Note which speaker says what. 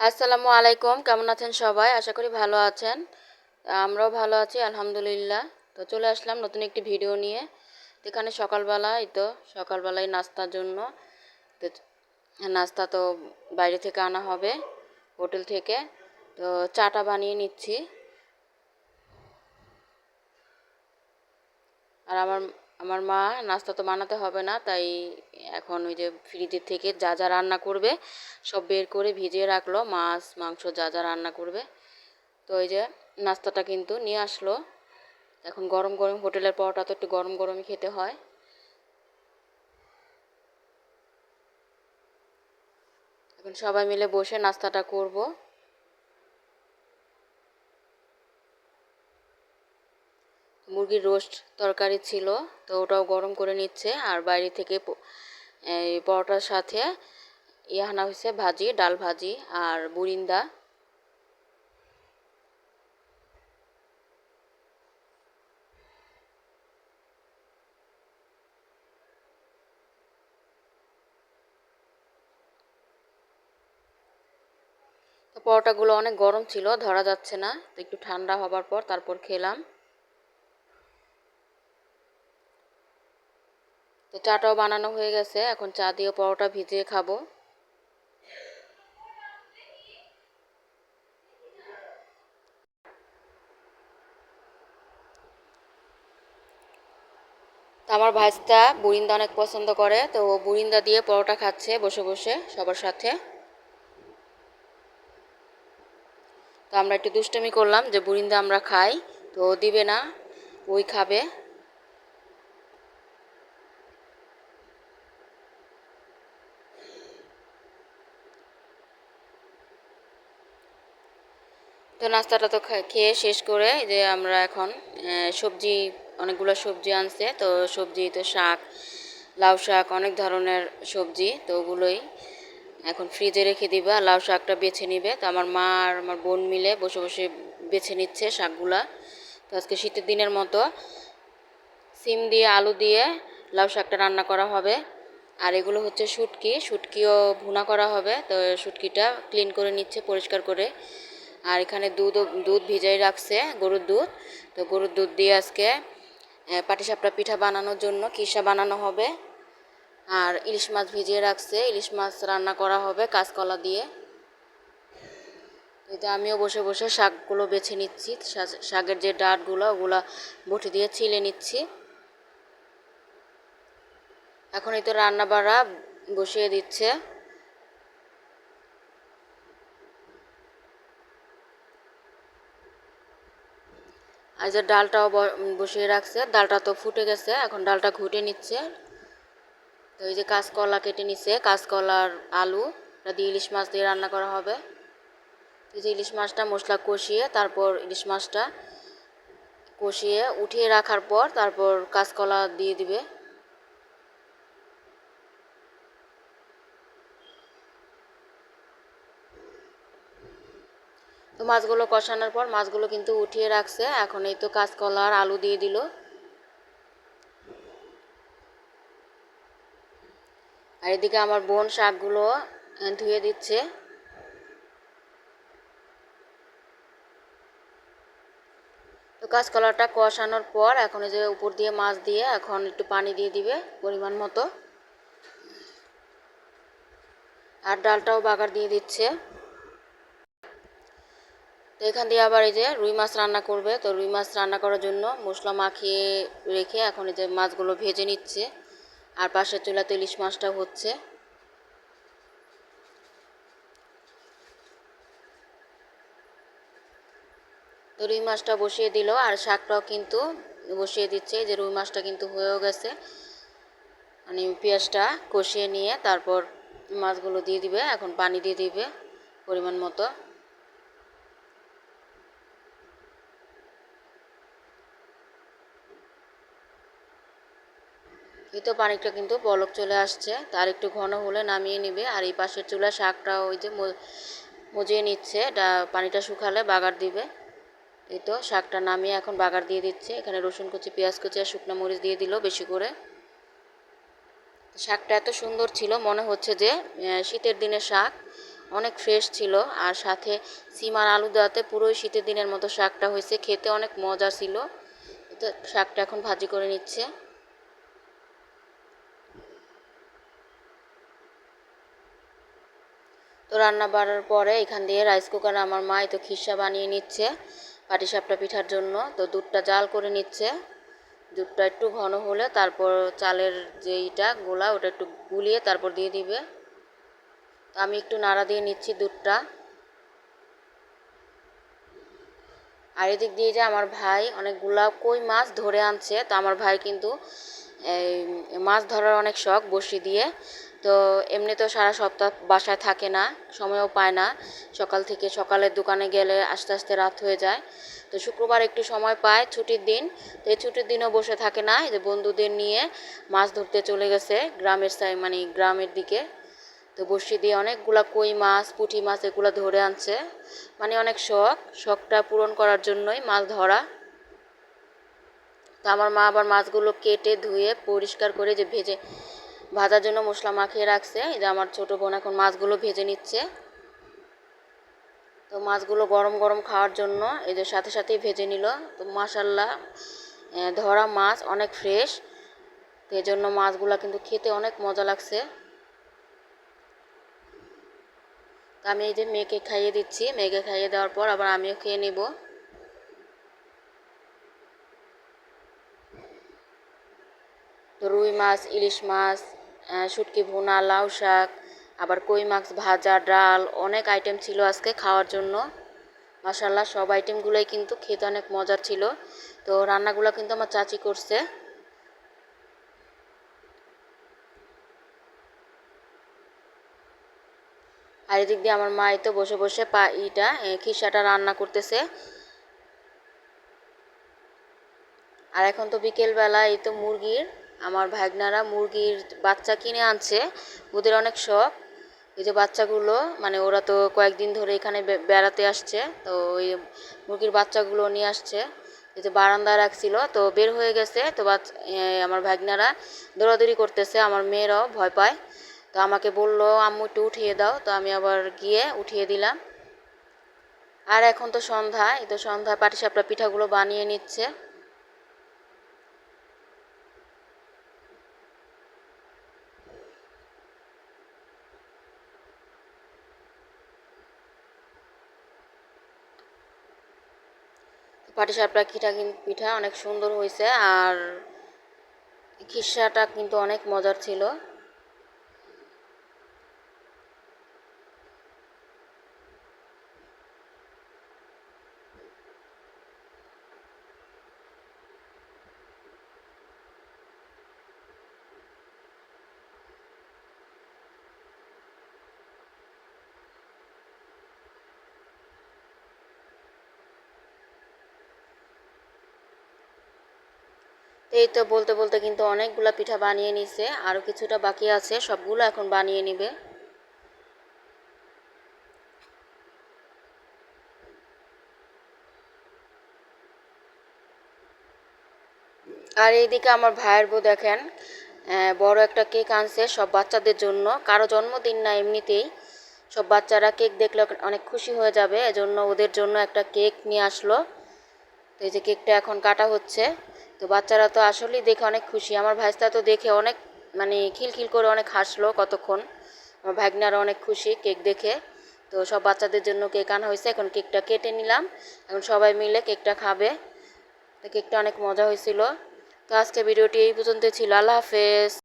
Speaker 1: আসসালামু আলাইকুম, কেমন আছেন সবাই? আশা করি ভালো আছেন। আমরাও ভালো আছি, আলহামদুলিল্লাহ। তো চলে আসলাম নতুন একটি ভিডিও নিয়ে। এখানে সকালবেলা, এই তো সকালবেলায় নাস্তার জন্য। তো নাস্তা তো বাইরে থেকে আনা হবে, হোটেল থেকে। তো চাটা বানিয়ে নিচ্ছি। আর আমার আমার মা নাস্তা তো বানাতে হবে না, তাই এখন ওই যে ফ্রিজের থেকে যা যা রান্না করবে সব বের করে ভিজিয়ে রাখল, মাছ, মাংস যা যা রান্না করবে। তো ওই যে নাস্তাটা কিন্তু নিয়ে আসলো। এখন গরম গরম হোটেলের পরোটা তো একটু গরম গরমই খেতে হয়। এখন সবাই মিলে বসে নাস্তাটা করব। মুরগির রোস্ট তরকারি ছিল, তো ওটাও গরম করে নিচ্ছে। আর বাইরে থেকে পরোটার সাথে আনা হয়েছে ভাজি, ডাল ভাজি আর বুরিন্দা। পরোটাগুলো অনেক গরম ছিল, ধরা যাচ্ছে না। তো একটু ঠান্ডা হবার পর তারপর খেলাম। তো চাটাও বানানো হয়ে গেছে। এখন চা দিয়ে পরোটা ভিজিয়ে খাব। আমার ভাইস্তা বুরিন্দা অনেক পছন্দ করে, তো ও বুরিন্দা দিয়ে পরোটা খাচ্ছে বসে বসে সবার সাথে। তো আমরা একটু দুষ্টমি করলাম যে বুরিন্দা আমরা খাই, তো দিবে না, ওই খাবে। তো নাস্তাটা তো খেয়ে শেষ করে যে আমরা এখন সবজি, অনেকগুলো সবজি আনছে। তো সবজি তো শাক, লাউ শাক, অনেক ধরনের সবজি, তো ওগুলোই এখন ফ্রিজে রেখে দিবে। আর লাউ শাকটা বেছে নিবে। তো আমার মা আর আমার বোন মিলে বসে বসে বেছে নিচ্ছে শাকগুলা। তো আজকে শীতের দিনের মতো সিম দিয়ে, আলু দিয়ে লাউ শাকটা রান্না করা হবে। আর এগুলো হচ্ছে শুটকি। শুটকিও ভুনা করা হবে। তো শুটকিটা ক্লিন করে নিচ্ছে, পরিষ্কার করে। আর এখানে দুধ দুধ ভিজাই রাখছে, গরুর দুধ। তো গরুর দুধ দিয়ে আজকে পাটিসাপটা পিঠা বানানোর জন্য কিসা বানানো হবে। আর ইলিশ মাছ ভিজিয়ে রাখছে, ইলিশ মাছ রান্না করা হবে কাঁচকলা দিয়ে। এতে আমিও বসে বসে শাকগুলো বেছে নিচ্ছি শাকের যে ডাঁটগুলো, ওগুলো বটি দিয়ে ছিলে নিচ্ছি। এখন এই তো রান্না বাড়া বসিয়ে দিচ্ছে। আর যে ডালটাও বসিয়ে রাখছে। ডালটা তো ফুটে গেছে, এখন ডালটা ঘুটে নিচ্ছে। তো এই যে কাঁচকলা কেটে নিচ্ছে কাঁচকলার আলু, এটা দিয়ে ইলিশ মাছ দিয়ে রান্না করা হবে। এই যে ইলিশ মাছটা মশলা কষিয়ে, তারপর ইলিশ মাছটা কষিয়ে উঠিয়ে রাখার পর তারপর কাঁচকলা দিয়ে দিবে। তো মাছগুলো কষানোর পর মাছগুলো কিন্তু উঠিয়ে রাখছে। এখন এই তো কাঁচকলা আর আলু দিয়ে দিল। আর এদিকে আমার বোন শাকগুলো ধুয়ে দিচ্ছে। তো কাঁচকলাটা কষানোর পর এখন এই যে উপর দিয়ে মাছ দিয়ে এখন একটু পানি দিয়ে দিবে পরিমাণ মতো। আর ডালটাও বাগার দিয়ে দিচ্ছে। তো এখান দিয়ে আবার এই যে রুই মাছ রান্না করবে। তো রুই মাছ রান্না করার জন্য মশলা মাখিয়ে রেখে এখন এই যে মাছগুলো ভেজে নিচ্ছে। আর পাশের চুলাতে ইলিশ মাছটা হচ্ছে। তো রুই মাছটা বসিয়ে দিল। আর শাকটাও কিন্তু বসিয়ে দিচ্ছে। যে রুই মাছটা কিন্তু হয়েও গেছে। মানে পেঁয়াজটা কষিয়ে নিয়ে তারপর মাছগুলো দিয়ে দিবে। এখন পানি দিয়ে দিবে পরিমাণ মতো। এই পানিটা কিন্তু বলক চলে আসছে। তার একটু ঘন হলে নামিয়ে নিবে। আর এই পাশের চুলা শাকটা ওই যে মজিয়ে নিচ্ছে। এটা পানিটা শুকালে বাগার দিবে। এই তো শাকটা নামিয়ে এখন বাগার দিয়ে দিচ্ছে। এখানে রসুন কুচি, পেঁয়াজ কুচি আর শুকনো মরিচ দিয়ে দিল বেশি করে। শাকটা এত সুন্দর ছিল, মনে হচ্ছে যে শীতের দিনের শাক। অনেক ফ্রেশ ছিল। আর সাথে সিমার আলু দেওয়াতে পুরোই শীতের দিনের মতো শাকটা হয়েছে। খেতে অনেক মজা ছিল। তো শাকটা এখন ভাজি করে নিচ্ছে। রান্না বাড়ার পরে এখান দিয়ে রাইস কুকারে আমার মা তো খিসা বানিয়ে নিচ্ছে পাটিসাপটা পিঠার জন্য। তো দুধটা জাল করে নিচ্ছে। দুধটা একটু ঘন হলে তারপর চালের যেইটা গোলা, ওটা একটু গুলিয়ে তারপর দিয়ে দিবে। তো আমি একটু নাড়া দিয়ে নিচ্ছি দুধটা। আর এদিক দিয়ে যে আমার ভাই অনেকগুলা কই মাছ ধরে আনছে, তো আমার ভাই কিন্তু এই মাছ ধরার অনেক শখ বসি দিয়ে। তো এমনি তো সারা সপ্তাহ বাসায় থাকে না, সময়ও পায় না। সকাল থেকে সকালের দোকানে গেলে আস্তে আস্তে রাত হয়ে যায়। তো শুক্রবার একটু সময় পায় ছুটির দিন, তো এই ছুটির দিনও বসে থাকে না। এই যে বন্ধুদের নিয়ে মাছ ধরতে চলে গেছে গ্রামের সাই মানে গ্রামের দিকে। তো বসি দিয়ে অনেকগুলা কই মাছ, পুঁটি মাছ এগুলো ধরে আনছে। মানে অনেক শখ, শখটা পূরণ করার জন্যই মাছ ধরা। তো আমার মা আবার মাছগুলো কেটে ধুয়ে পরিষ্কার করে যে ভেজে ভাজার জন্য মশলা মাখিয়ে রাখছে। এই যে আমার ছোটো বোন এখন মাছগুলো ভেজে নিচ্ছে। তো মাছগুলো গরম গরম খাওয়ার জন্য যে সাথে সাথেই ভেজে নিল। তো মাসাল্লাহ ধরা মাছ অনেক ফ্রেশ। তো এই জন্য মাছগুলো কিন্তু খেতে অনেক মজা লাগছে। তো আমি এই যে মেয়েকে খাইয়ে দিচ্ছি। মেয়েকে খাইয়ে দেওয়ার পর আবার আমিও খেয়ে নিব। তো রুই মাছ, ইলিশ মাছ শুটকি, ভুনা, লাউ শাক, আবার কই মাছ, ভাজা, ডাল, অনেক আইটেম ছিল আজকে খাওয়ার জন্য। মাসাল্লাহ সব আইটেমগুলোই কিন্তু খেতে অনেক মজার ছিল। তো রান্নাগুলো কিন্তু আমার চাচি করছে। আর এদিক দিয়ে আমার মা তো বসে বসে পা ইটা খিসাটা রান্না করতেছে। আর এখন তো বিকেলবেলা এই তো মুরগির আমার ভাগনারা মুরগির বাচ্চা কিনে আনছে। ওদের অনেক শখ। এই যে বাচ্চাগুলো মানে ওরা তো কয়েকদিন ধরে এখানে বেড়াতে আসছে, তো ওই মুরগির বাচ্চাগুলো নিয়ে আসছে। এই যে বারান্দায় রাখছিল, তো বের হয়ে গেছে, তো আমার ভাগনারা দৌড়াদৌড়ি করতেছে, আমার মেয়েরাও ভয় পায়। তো আমাকে বলল, আম্মু, একটু উঠিয়ে দাও। তো আমি আবার গিয়ে উঠিয়ে দিলাম। আর এখন তো সন্ধ্যা, এই তো সন্ধ্যায় পাটিসাপটা পিঠাগুলো বানিয়ে নিচ্ছে। পাটিসাপটা পিঠা পিঠা অনেক সুন্দর হয়েছে আর খিসাটা কিন্তু অনেক মজার ছিল। এই তো বলতে বলতে কিন্তু অনেকগুলো পিঠা বানিয়ে নিছে আরও কিছুটা বাকি আছে, সবগুলো এখন বানিয়ে নিবে। আর এইদিকে আমার ভাইয়ের বউ দেখেন বড় একটা কেক আনছে সব বাচ্চাদের জন্য। কারও জন্মদিন না এমনিতেই, সব বাচ্চারা কেক দেখলে অনেক খুশি হয়ে যাবে। এজন্য ওদের জন্য একটা কেক নিয়ে আসলো। তো এই যে কেকটা এখন কাটা হচ্ছে। তো বাচ্চারা তো আসলেই দেখে অনেক খুশি। আমার ভাইস্তা তো দেখে অনেক মানে খিলখিল করে অনেক হাসলো কতক্ষণ। আমার ভাগ্নারা অনেক খুশি কেক দেখে। তো সব বাচ্চাদের জন্য কেক আনা হয়েছে, এখন কেকটা কেটে নিলাম। এখন সবাই মিলে কেকটা খাবে। তো কেকটা অনেক মজা হয়েছিল। তো আজকে ভিডিওটি এই পর্যন্ত ছিল। আল্লাহ হাফেজ।